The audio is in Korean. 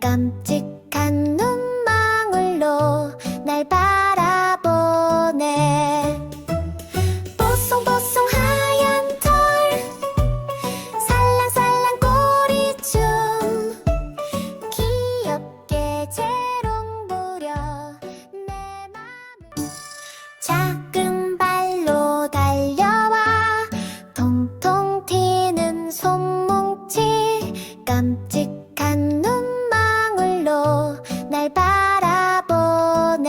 感激。 날 바라보네.